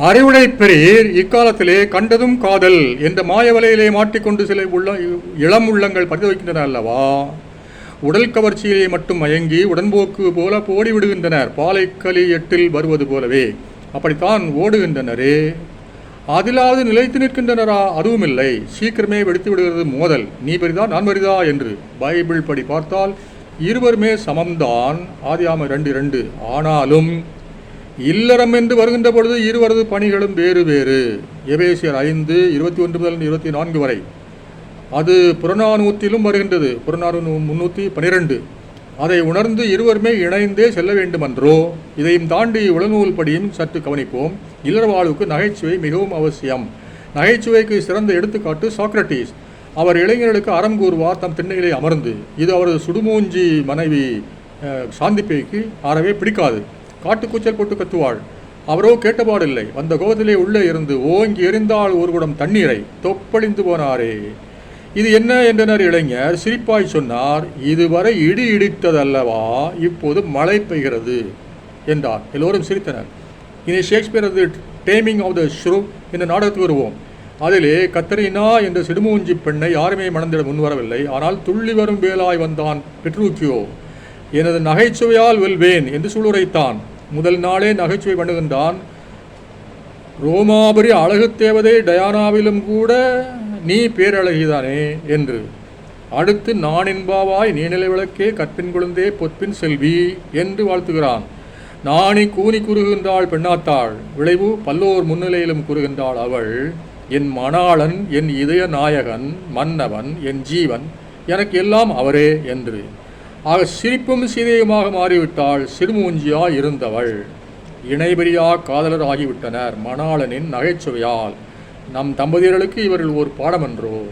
அறிவுடை பெரியர் இக்காலத்திலே கண்டதும் காதல் என்ற மாயவலையிலே மாட்டிக்கொண்டு சில உள்ள இளம் உள்ளங்கள் பரிதவிக்கின்றன அல்லவா? உடல் கவர்ச்சியிலே மட்டும் மயங்கி உடன்போக்கு போல போடிவிடுகின்றனர். பாலைக்களி எட்டில் வருவது போலவே. அப்படித்தான் ஓடுகின்றனரே. அதிலாவது நிலைத்து நிற்கின்றனரா? அதுவும் இல்லை சீக்கிரமே வெடித்து விடுகிறது மோதல். நீ பெரிதா நான் பெரிதா என்று பைபிள் படி பார்த்தால் இருவருமே சமம்தான். ஆதியாம ரெண்டு ரெண்டு ஆனாலும் இல்லறம் என்று வருகின்ற பொழுது இருவரது பணிகளும் வேறு வேறு. எபேசியர் ஐந்து இருபத்தி ஒன்று முதல் இருபத்தி நான்கு வரை. அது புறநானூற்றிலும் வருகின்றது. புறநானூ முன்னூற்றி பனிரெண்டு. அதை உணர்ந்து இருவருமே இணைந்தே செல்ல வேண்டுமென்றோ இதையும் தாண்டி உளநூல் படியும் சற்று கவனிப்போம். இல்லற வாழ்வுக்கு நகைச்சுவை மிகவும் அவசியம். நகைச்சுவைக்கு சிறந்த எடுத்துக்காட்டு சாக்ரட்டிஸ். அவர் இளைஞர்களுக்கு அறம் கூறுவார் தம் திண்ணையிலே அமர்ந்து. இது அவரது சுடுமூஞ்சி மனைவி சாந்திப்பைக்கு சாந்திப்பேய்க்கு அறவே பிடிக்காது. காட்டுக்கூச்சல் போட்டு கத்துவாள். அவரோ கேட்டபாடில்லை. வந்த கோபத்திலே உள்ளே இருந்து ஓங்கி எரிந்தால் ஒரு குடம் தண்ணீரை. தொப்பளிந்து போனாரே. இது என்ன என்றனர் இளைஞர். சிரிப்பாய் சொன்னார் இதுவரை இடி இடித்ததல்லவா? இப்போது மழை பெய்கிறது என்றார். எல்லோரும் சிரித்தனர். இனி ஷேக்ஸ்பியரது டேமிங் ஆஃப் த ஷ்ரூ என்ற நாடகத்துக்கு வருவோம். அதிலே கத்தரினா என்ற சிடுமூஞ்சி பெண்ணை யாருமே மணந்திட முன்வரவில்லை. ஆனால் துள்ளி வரும் வேலாய் வந்தான் பெட்ரூக்கியோ. எனது நகைச்சுவையால் வெல்வேன் என்று சூளுரைத்தான். முதல் நாளே நகைச்சுவை பண்ணுகின்றான். ரோமாபுரி அழகு தேவதை டயானாவிலும் கூட நீ பேரழகிதானே என்று. அடுத்து நான் என்பாவாய் நீநிலை விளக்கே கற்பின் குழந்தே பொற்பின் செல்வி என்று வாழ்த்துகிறான். நாணி கூனி கூறுகின்றாள் பெண்ணாத்தாள். விளைவு பல்லோர் முன்னிலையிலும் கூறுகின்றாள் அவள். என் மணாளன் என் இதய நாயகன் மன்னவன் என் ஜீவன் எனக்கு எல்லாம் அவரே என்று. ஆக சிரிப்பும் சீதையுமாக மாறிவிட்டாள். சிறுமூஞ்சியாய் இருந்தவள். இணைபெரியா காதலர் ஆகிவிட்டனர் மணாளனின் நகைச்சுவையால். நம் தம்பதியர்களுக்கு இவர்கள் ஒரு பாடமன்றோ?